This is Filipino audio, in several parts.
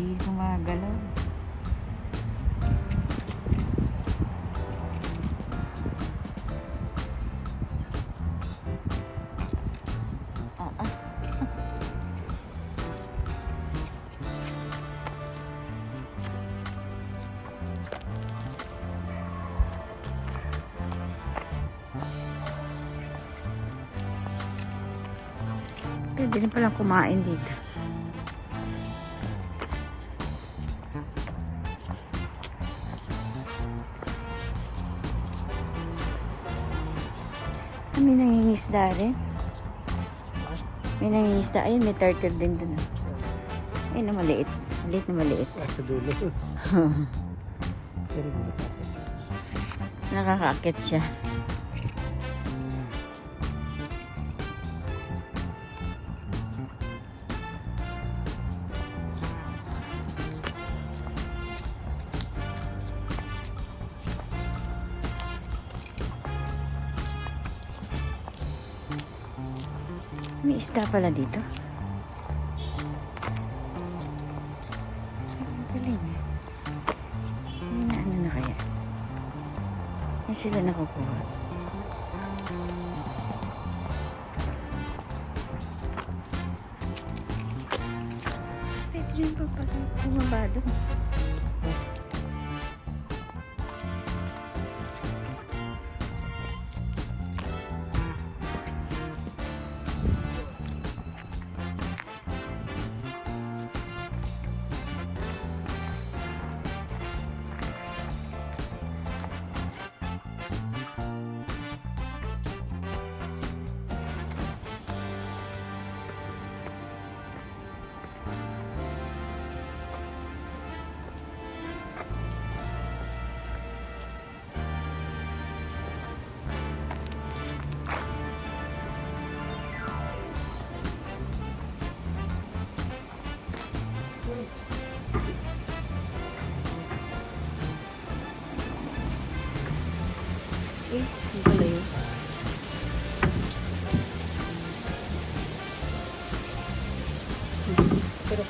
Hindi gumagalaw. Ah, ah. Pwede na palang kumain dito. Ah, May nangingisda rin. May nangingisda. Ayun, may turtle din dun. ah. Ayun na maliit. Maliit na maliit. Sa dulo. Nakakaakit siya. May isda pala dito. Ang galing eh. May na ano na kaya? Yan sila nakukuha. Pwede yun pa pala bumaba doon.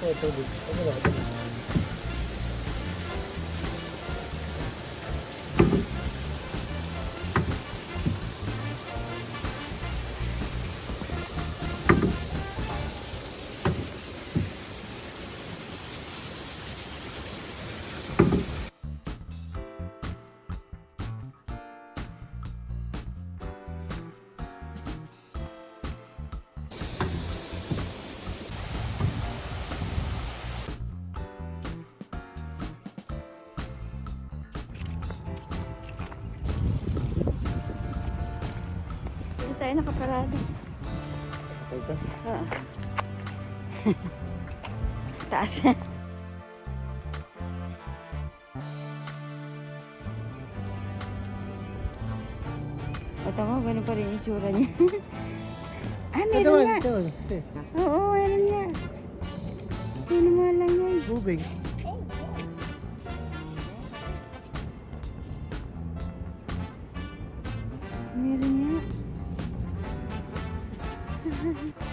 Pero po ito dito. Ano ba tayo nakaparada. Ito. Oo. Taas. O tama, ganun pa rin yung tsura niya. ah, Ito meron nga. ito. Ito. Oo, meron nga. Ano nga lang yan. Bubig. Meron nga. Thank you.